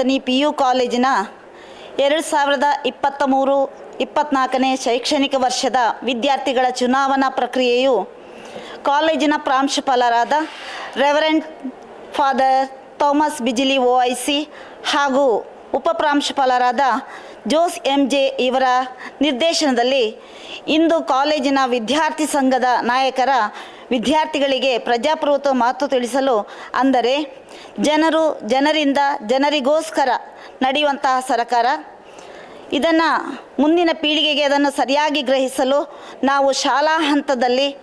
ಬೆತ್ತನಿ P U ಕಾಲೇಜಿನ ಎರಡು ಸಾವಿರದ ಇಪ್ಪತ್ತ ಮೂರು ಇಪ್ಪತ್ತ್ನಾಲ್ಕನೇ ಶೈಕ್ಷಣಿಕ ವರ್ಷದ ವಿದ್ಯಾರ್ಥಿಗಳ ಚುನಾವಣಾ ಪ್ರಕ್ರಿಯೆಯು ಕಾಲೇಜಿನ ಪ್ರಾಂಶುಪಾಲರಾದ reverend father Thomas Bijili O I C ಹಾಗೂ ಉಪಪ್ರಾಂಶುಪಾಲರಾದ ಜೋಸ್ ಎಂ ಜೆ ಇವರ ನಿರ್ದೇಶನದಲ್ಲಿ ಇಂದು ಕಾಲೇಜಿನ ವಿದ್ಯಾರ್ಥಿ ಸಂಘದ ನಾಯಕರ ವಿದ್ಯಾರ್ಥಿಗಳಿಗೆ ಪ್ರಜಾಪ್ರಭುತ್ವ ಮಹತ್ವ ತಿಳಿಸಲು ಅಂದರೆ ಜನರು ಜನರಿಂದ ಜನರಿಗೋಸ್ಕರ ನಡೆಯುವಂತಹ ಸರಕಾರ. ಇದನ್ನು ಮುಂದಿನ ಪೀಳಿಗೆಗೆ ಅದನ್ನು ಸರಿಯಾಗಿ ಗ್ರಹಿಸಲು ನಾವು ಶಾಲಾ ಹಂತದಲ್ಲಿ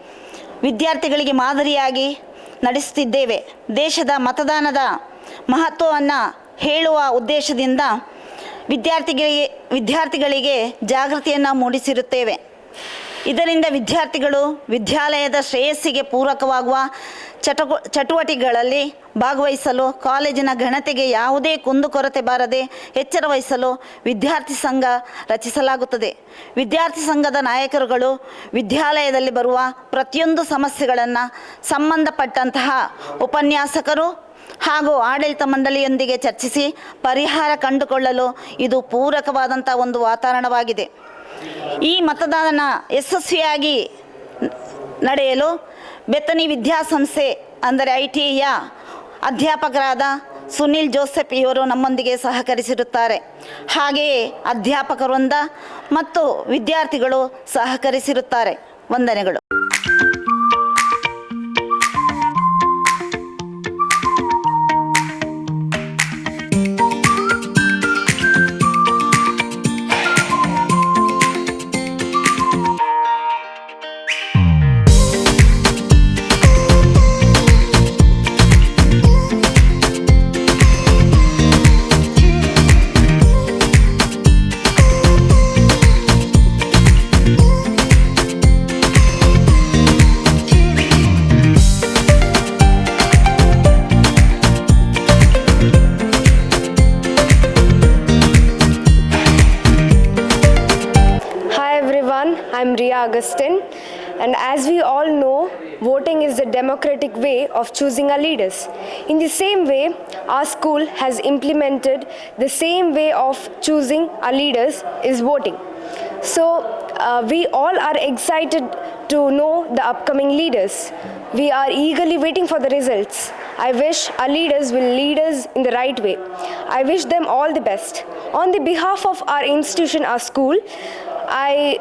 ವಿದ್ಯಾರ್ಥಿಗಳಿಗೆ ಮಾದರಿಯಾಗಿ ನಡೆಸುತ್ತಿದ್ದೇವೆ. ದೇಶದ ಮತದಾನದ ಮಹತ್ವವನ್ನು ಹೇಳುವ ಉದ್ದೇಶದಿಂದ ವಿದ್ಯಾರ್ಥಿಗಳಿಗೆ ವಿದ್ಯಾರ್ಥಿಗಳಿಗೆ ಜಾಗೃತಿಯನ್ನು ಮೂಡಿಸಿರುತ್ತೇವೆ. ಇದರಿಂದ ವಿದ್ಯಾರ್ಥಿಗಳು ವಿದ್ಯಾಲಯದ ಶ್ರೇಯಸ್ಸಿಗೆ ಪೂರಕವಾಗುವ ಚಟು ಚಟುವಟಿಕೆಗಳಲ್ಲಿ ಭಾಗವಹಿಸಲು, ಕಾಲೇಜಿನ ಘನತೆಗೆ ಯಾವುದೇ ಕುಂದುಕೊರತೆ ಬಾರದೆ ಎಚ್ಚರ ವಹಿಸಲು ವಿದ್ಯಾರ್ಥಿ ಸಂಘ ರಚಿಸಲಾಗುತ್ತದೆ. ವಿದ್ಯಾರ್ಥಿ ಸಂಘದ ನಾಯಕರುಗಳು ವಿದ್ಯಾಲಯದಲ್ಲಿ ಬರುವ ಪ್ರತಿಯೊಂದು ಸಮಸ್ಯೆಗಳನ್ನು ಸಂಬಂಧಪಟ್ಟಂತಹ ಉಪನ್ಯಾಸಕರು ಹಾಗೂ ಆಡಳಿತ ಮಂಡಳಿಯೊಂದಿಗೆ ಚರ್ಚಿಸಿ ಪರಿಹಾರ ಕಂಡುಕೊಳ್ಳಲು ಇದು ಪೂರಕವಾದಂಥ ಒಂದು ವಾತಾವರಣವಾಗಿದೆ. ಈ ಮತದಾನ ಯಶಸ್ವಿಯಾಗಿ ನಡೆಯಲು ಬೆತ್ತನಿ ವಿದ್ಯಾಸಂಸ್ಥೆ ಅಂದರೆ ಐ ಟಿಯ ಅಧ್ಯಾಪಕರಾದ ಸುನಿಲ್ ಜೋಸೆಫ್ ಇವರು ನಮ್ಮೊಂದಿಗೆ ಸಹಕರಿಸಿರುತ್ತಾರೆ. ಹಾಗೆಯೇ ಅಧ್ಯಾಪಕರೊಂದ ಮತ್ತು ವಿದ್ಯಾರ್ಥಿಗಳು ಸಹಕರಿಸಿರುತ್ತಾರೆ. ವಂದನೆಗಳು. I'm Ria Augustine, and as we all know, voting is the democratic way of choosing our leaders. In the same way, our school has implemented the same way of choosing our leaders is voting. So, uh, we all are excited to know the upcoming leaders. We are eagerly waiting for the results. I wish our leaders will lead us in the right way. I wish them all the best. On the behalf of our institution, our school, I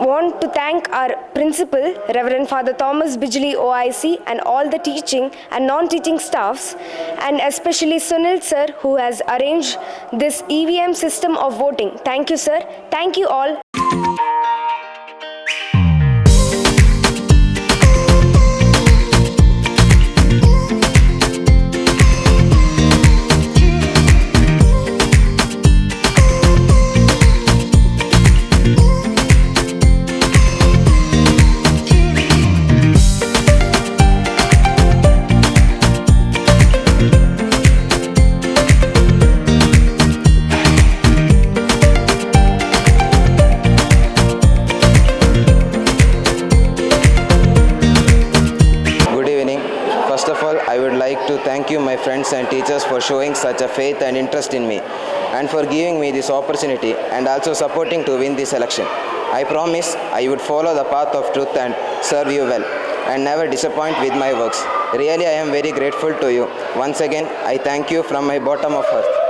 want to thank our principal, Reverend Father Thomas Bijli OIC, and all the teaching and non teaching staffs, and especially Sunil sir, who has arranged this EVM system of voting. Thank you, sir. Thank you all. I would like to thank you, my friends and teachers, for showing such a faith and interest in me and for giving me this opportunity and also supporting to win this election. I promise I would follow the path of truth and serve you well and never disappoint with my works. Really, I am very grateful to you. Once again, I thank you from my bottom of heart.